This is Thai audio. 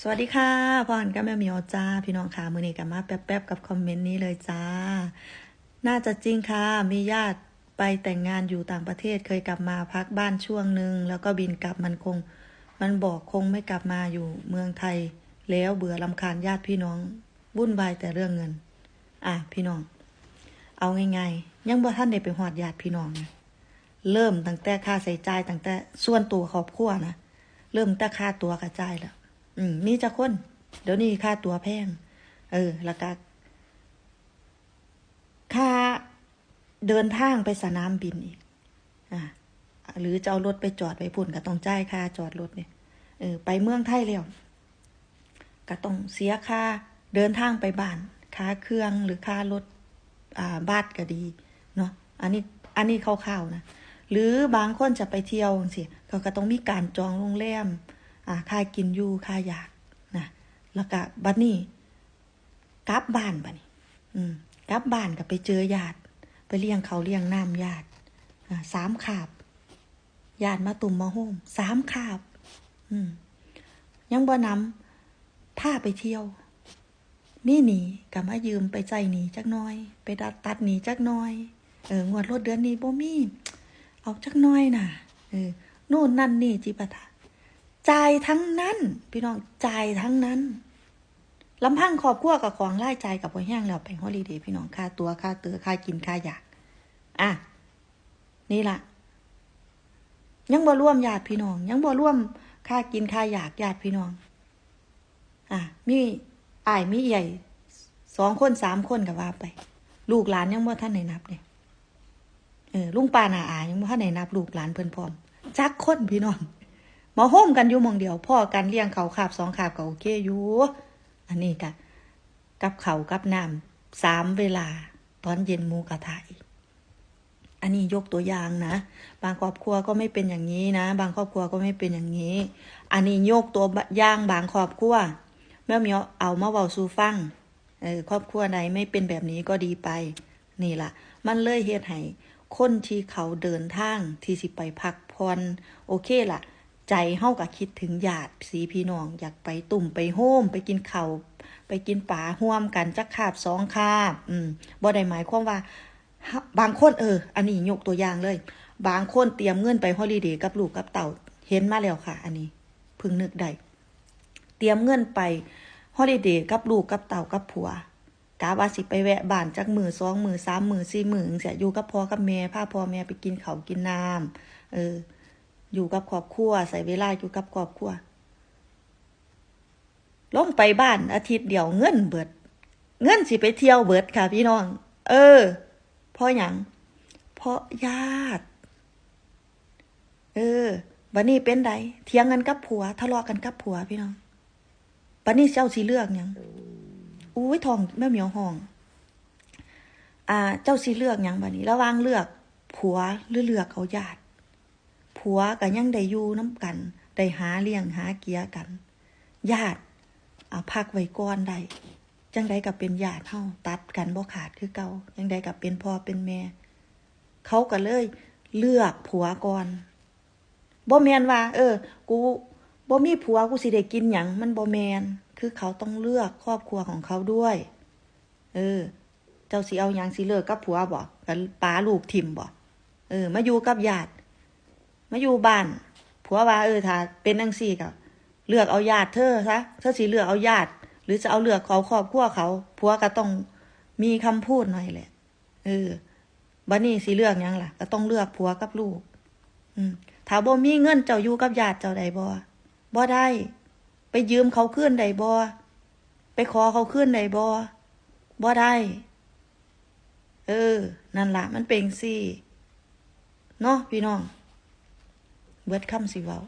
สวัสดีค่ะพรกับแม่เมียวจ้า พี่น้องค่ะมือนี้กับมาแป๊บๆกับคอมเมนต์นี้เลยจ้า น่าจะจริงค่ะ มีญาติไปแต่งงานอยู่ต่างประเทศเคยกลับมาพักบ้านช่วงหนึ่งแล้วก็บินกลับมันคง มันบอกคงไม่กลับมาอยู่เมืองไทย แล้วเบื่อลำคาญญาติพี่น้องวุ่นวายแต่เรื่องเงิน อะพี่น้อง เอาง่ายๆยังบ่ท่านได้ไปหอดญาติพี่น้องนะเริ่มตั้งแต่ค่าใช้จ่ายตั้งแต่ส่วนตัวครอบครัวนะเริ่มแต่ค่าตัวกระจายแล้ว อืมนี่จะคน เดี๋ยวนี้ค่าตัวแพง เออ แล้วก็ค่าเดินทางไปสนามบินอีก อ่า หรือจะเอารถไปจอดไปพุ่นก็ต้องจ่ายค่าจอดรถเนี่ย เออ ไปเมืองไทยแล้วก็ต้องเสียค่าเดินทางไปบ้าน ค่าเครื่องหรือค่ารถ อ่า บ้านก็ดี เนาะ อันนี้ อันนี้คร่าวๆนะ หรือบางคนจะไปเที่ยวสิเขาก็ต้องมีการจองโรงแรม อ่าค่ากินอยู่ค่าอยากนะแล้วก็บัดนี้กลับบ้านบัดนี้ อืมกลับบ้านก็ไปเจอญาติ ไปเลี้ยงเขาเลี้ยงน้ำญาติอ่าสามขาบญาติมาตุ่มมาโฮมสามขาบ อืมยังบ่นำพาไปเที่ยวมีหนีก็มายืมไปใจหนีจักน้อย ไปดัดตัดหนีจักน้อย เอองวดรถเดือนนี้บ่มี เอาจักน้อยน่ะ เออนู่นนั่นนี่จิปะทะ จ่ายทั้งนั้น พี่น้องจ่ายทั้งนั้นลำพังครอบครัวกับของไล่ใจายกับพอแห้งแล้วไปฮอลิเดย์พี่น้องค่าตัวค่าเตือค่ากินค่าอยาก อะ นี่ล่ะ ยังบ่ร่วมญาติพี่น้อง ยังบ่ร่วมค่ากินค่าอยากญาติพี่น้อง อะ มีอ้ายมีใหญ่สองคนสามคนกับว่าไป ลูกหลานยังบ่ท่านไหนนับเนี่ยเออลุงป้านาอายังบ่ท่านไหนนับ ลูกหลานเพิ่นพร้อมจักคนพี่น้อง มาโฮมกันอยู่มองเดียวพ่อกันเลี้ยงเขาขาบสองขาบก็โอเคอยู่อันนี้กะกับเขากับน้ำสามเวลา ตอนเย็นมูกระทะอีกอันนี้ยกตัวอย่างนะ บางครอบครัวก็ไม่เป็นอย่างนี้นะ บางครอบครัวก็ไม่เป็นอย่างนี้ อันนี้ยกตัวอย่างบางครอบครัวแม่เมียวเอามาเว้าสูฟังเออครอบครัวใดไม่เป็นแบบนี้ก็ดีไป นี่ล่ะ มันเลยเฮ็ดให้คนที่เขาเดินทางที่สิไปพักผ่อนโอเคล่ะ ใจเฮาก็คิดถึงญาติสีพี่น้องอยากไปตุ่มไปโฮมไปกินเข้าไปกินป่าห่วมกันจักคาบสองคาบอืมบ่ได้หมายความว่า บางคนเออ อันนี้ยกตัวอย่างเลย บางคนเตรียมเงินไปฮอลิเดย์กับลูกกับเต่าเห็นมาแล้วค่ะ อันนี้พิ่งนึกได้เตรียมเงินไปฮอลิเดย์กับลูกกับเต่ากับผัวกาว่าสิไปแวะบ้านจักมือสองมือสามมือสี่มือเสียอยู่กับพ่อกับแม่พาพ่อแม่ไปกินเขากินน้ำเออ อยู่กับครอบครัวใส่เวลาอยู่กับครอบครัวลงไปบ้านอาทิตย์เดียวเงินเบิด เงินสิไปเที่ยวเบิดค่ะ พี่น้อง เออ เพราะอย่างเพราะญาติ เออบันนี้เป็นไดเถียงกันกับผัวทะเลาะกันกับผัวพี่น้องบันนี้เจ้าสีเลือกหยังอุ้ยทองแม่เหมียวห้อง อ่า เจ้าสีเลือกหยังบันนี้ระหว่างเลือกผัวหรือเลือกเขาญาติ ผัวก็ยังได้อยู่น้ำกันได้หาเลี้ยงหาเกียกัน ญาติอ่าพักไว้ก่อนได้จังใดกับเป็นญาติเฮาตัดกันบ่ขาดคือเก่าจังใดกับเป็นพ่อเป็นแม่ เขาก็เลยเลือกผัวก่อนบ่แมนว่า เออ กูบ่มีผัวกูสิได้กินหยังมันบ่แมนคือเขาต้องเลือกครอบครัวของเขาด้วย เออ เจ้าสิเอาหยังสิเลิกกับผัวบ่กับป้าลูกทิมบ่เออ มาอยู่กับญาติ มาอยู่บ้านผัวว่าเออถ้าเป็นจังซี่ก็เลือกเอาญาติเธอซะเธอสิเลือกเอาญาติ หรือจะเอาเลือกเขาครอบครัวเขาผัวก็ต้องมีคำพูดหน่อยแหละ เออบัดนี้สิเลือกยังล่ะ ก็ต้องเลือกผัวกับลูก อืมถ้าบ่มีเงินเจ้าอยู่กับญาติเจ้าใดบ่บ่ได้ ไปยืมเขาขึ้นใดบ่ไปขอเขาขึ้นใดบ่บ่ได้ เออ นั่นล่ะมันเป็นสิเนาะพี่น้อง เบิดคำสิเว้า